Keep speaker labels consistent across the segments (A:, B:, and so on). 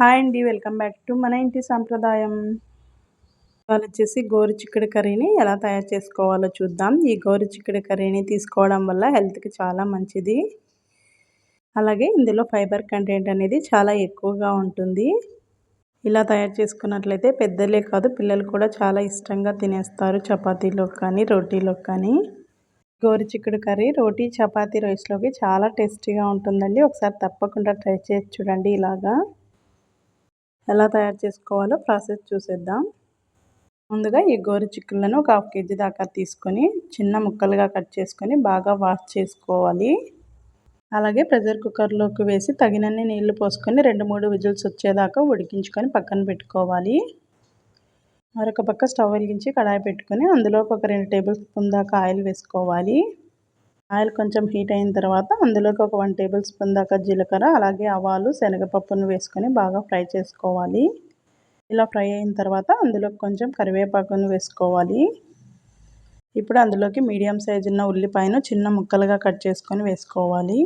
A: Hi అండి welcome back to మన ఇంటి సాంప్రదాయం. ఇవాళ వచ్చేసి గోరు చిక్కుడు కర్రీని ఎలా తయారు చేసుకోవాలో చూద్దాం. ఈ గోరు చిక్కుడు కర్రీని తీసుకోవడం వల్ల హెల్త్కి చాలా మంచిది. అలాగే ఇందులో ఫైబర్ కంటెంట్ అనేది చాలా ఎక్కువగా ఉంటుంది. ఇలా తయారు చేసుకున్నట్లయితే పెద్దలే కాదు పిల్లలు కూడా చాలా ఇష్టంగా తినేస్తారు చపాతీలో కానీ రోటీలో కానీ. గోరు చిక్కుడు కర్రీ రోటీ చపాతీ రైస్లోకి చాలా టేస్టీగా ఉంటుందండి. ఒకసారి తప్పకుండా ట్రై చేసి చూడండి ఇలాగా. ఎలా తయారు చేసుకోవాలో ప్రాసెస్ చూసేద్దాం. ముందుగా ఈ గోరు చిక్కులను ఒక హాఫ్ కేజీ దాకా తీసుకొని చిన్న ముక్కలుగా కట్ చేసుకొని బాగా వాష్ చేసుకోవాలి. అలాగే ప్రెషర్ కుక్కర్లోకి వేసి తగినన్ని నీళ్ళు పోసుకొని రెండు మూడు విజిల్స్ వచ్చేదాకా ఉడికించుకొని పక్కన పెట్టుకోవాలి. మరొక పక్క స్టవ్ వెలిగించి కడాయి పెట్టుకొని అందులోకి ఒక రెండు టేబుల్ స్పూన్ దాకా ఆయిల్ వేసుకోవాలి. ఆయిల్ కొంచెం హీట్ అయిన తర్వాత అందులోకి ఒక వన్ టేబుల్ స్పూన్ దాకా జీలకర్ర అలాగే ఆవాలు శనగపప్పును వేసుకొని బాగా ఫ్రై చేసుకోవాలి. ఇలా ఫ్రై అయిన తర్వాత అందులోకి కొంచెం కరివేపాకును వేసుకోవాలి. ఇప్పుడు అందులోకి మీడియం సైజు ఉన్న ఉల్లిపాయను చిన్న ముక్కలుగా కట్ చేసుకొని వేసుకోవాలి.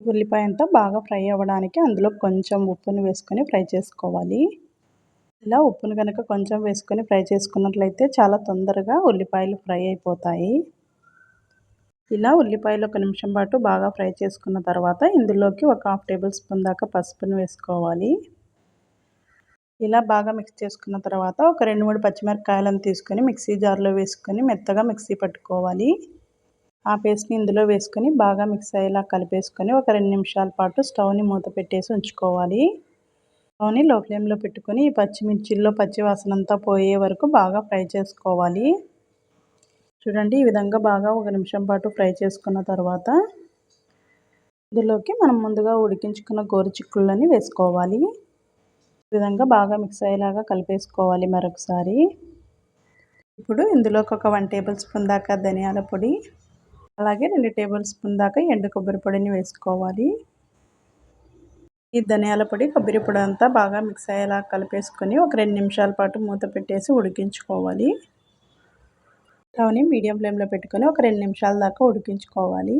A: ఉల్లిపాయ అంతా బాగా ఫ్రై అవ్వడానికి అందులో కొంచెం ఉప్పును వేసుకొని ఫ్రై చేసుకోవాలి. ఇలా ఉప్పును కనుక కొంచెం వేసుకొని ఫ్రై చేసుకున్నట్లయితే చాలా తొందరగా ఉల్లిపాయలు ఫ్రై అయిపోతాయి. ఇలా ఉల్లిపాయలు ఒక నిమిషం పాటు బాగా ఫ్రై చేసుకున్న తర్వాత ఇందులోకి ఒక హాఫ్ టేబుల్ స్పూన్ దాకా పసుపును వేసుకోవాలి. ఇలా బాగా మిక్స్ చేసుకున్న తర్వాత ఒక రెండు మూడు పచ్చిమిరపకాయలను తీసుకొని మిక్సీ జార్లో వేసుకొని మెత్తగా మిక్సీ పట్టుకోవాలి. ఆ పేస్ట్ని ఇందులో వేసుకొని బాగా మిక్స్ అయ్యేలా కలిపేసుకొని ఒక రెండు నిమిషాల పాటు స్టవ్ని మూత పెట్టేసి ఉంచుకోవాలి. స్టవ్ని లో ఫ్లేమ్లో పెట్టుకొని ఈ పచ్చిమిర్చిల్లో పచ్చివాసనంతా పోయే వరకు బాగా ఫ్రై చేసుకోవాలి. చూడండి ఈ విధంగా బాగా ఒక నిమిషం పాటు ఫ్రై చేసుకున్న తర్వాత ఇందులోకి మనం ముందుగా ఉడికించుకున్న గోరు చిక్కుళ్ళని వేసుకోవాలి. ఈ విధంగా బాగా మిక్స్ అయ్యేలాగా కలిపేసుకోవాలి మరొకసారి. ఇప్పుడు ఇందులోకి ఒక వన్ టేబుల్ స్పూన్ దాకా ధనియాల పొడి అలాగే రెండు టేబుల్ స్పూన్ దాకా ఎండు కొబ్బరి పొడిని వేసుకోవాలి. ఈ ధనియాల పొడి కొబ్బరి పొడి అంతా బాగా మిక్స్ అయ్యేలా కలిపేసుకొని ఒక రెండు నిమిషాల పాటు మూత పెట్టేసి ఉడికించుకోవాలి. స్టవ్ని మీడియం ఫ్లేమ్లో పెట్టుకొని ఒక రెండు నిమిషాల దాకా ఉడికించుకోవాలి.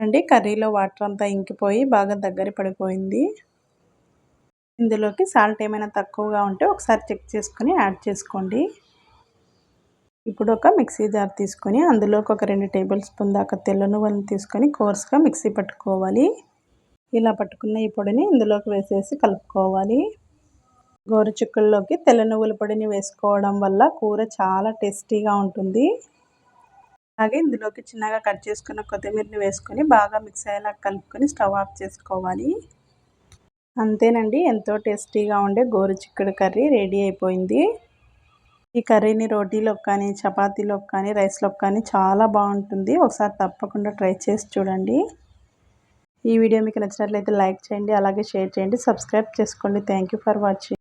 A: అండి కర్రీలో వాటర్ అంతా ఇంకిపోయి బాగా దగ్గర పడిపోయింది. ఇందులోకి సాల్ట్ ఏమైనా తక్కువగా ఉంటే ఒకసారి చెక్ చేసుకొని యాడ్ చేసుకోండి. ఇప్పుడు ఒక మిక్సీ జార్ తీసుకొని అందులోకి ఒక రెండు టేబుల్ స్పూన్ దాకా తెల్ల నువ్వులను తీసుకొని కోర్స్గా మిక్సీ పట్టుకోవాలి. ఇలా పట్టుకున్న ఈ పొడిని ఇందులోకి వేసేసి కలుపుకోవాలి. గోరుచిక్కుల్లోకి తెల్ల నువ్వుల పొడిని వేసుకోవడం వల్ల కూర చాలా టేస్టీగా ఉంటుంది. అలాగే ఇందులోకి చిన్నగా కట్ చేసుకున్న కొత్తిమీరని వేసుకొని బాగా మిక్స్ అయ్యేలా కలుపుకొని స్టవ్ ఆఫ్ చేసుకోవాలి. అంతేనండి ఎంతో టేస్టీగా ఉండే గోరుచిక్కుడు కర్రీ రెడీ అయిపోయింది. ఈ కర్రీని రోటీలోకి కానీ చపాతీలోకి కానీ రైస్లోకి కానీ చాలా బాగుంటుంది. ఒకసారి తప్పకుండా ట్రై చేసి చూడండి. ఈ వీడియో మీకు నచ్చినట్లయితే లైక్ చేయండి అలాగే షేర్ చేయండి సబ్స్క్రైబ్ చేసుకోండి. Thank for watching.